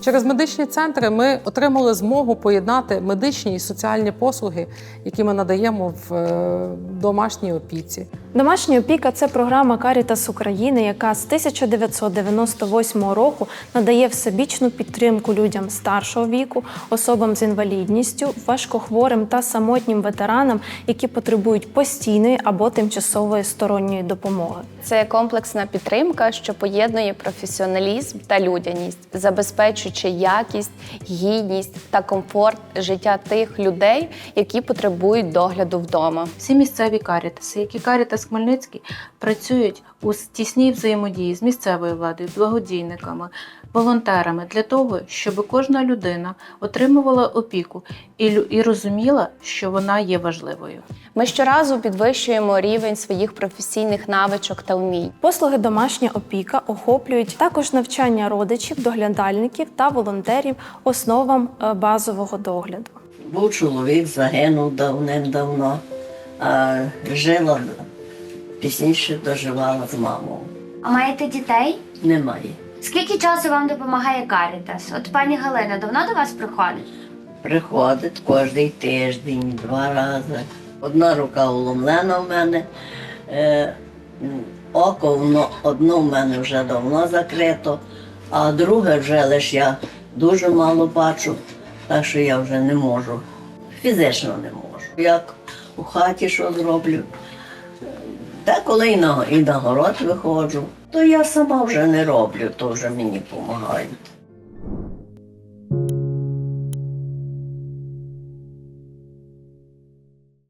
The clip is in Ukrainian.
Через медичні центри ми отримали змогу поєднати медичні і соціальні послуги, які ми надаємо в е, домашній опіці. Домашня опіка це програма Карітас України, яка з 1998 року надає всебічну підтримку людям старшого віку, особам з інвалідністю, важкохворим та самотнім ветеранам, які потребують постійної або тимчасової сторонньої допомоги. Це комплексна підтримка, що поєднує професіоналізм та людяність, забезпечуючи якість, гідність та комфорт життя тих людей, які потребують догляду вдома. Всі місцеві карітаси, які Карітас Хмельницький, працюють у тісній взаємодії з місцевою владою, благодійниками, волонтерами для того, щоб кожна людина отримувала опіку і, лю- і розуміла, що вона є важливою. Ми щоразу підвищуємо рівень своїх професійних навичок та вмінь. Послуги домашня опіка охоплюють також навчання родичів, доглядальників та волонтерів основам е, базового догляду. Був чоловік, загинув давним-давно, а жила пізніше доживала з мамою. А маєте дітей? Немає. Скільки часу вам допомагає Карітас? От пані Галина давно до вас приходить? Приходить кожний тиждень, два рази. Одна рука уломлена в мене, е, око воно, одно в мене вже давно закрито, а друге вже лише я дуже мало бачу, так що я вже не можу. Фізично не можу. Як у хаті що зроблю, Деколи і на, і на город виходжу, то я сама вже не роблю, то вже мені допомагають.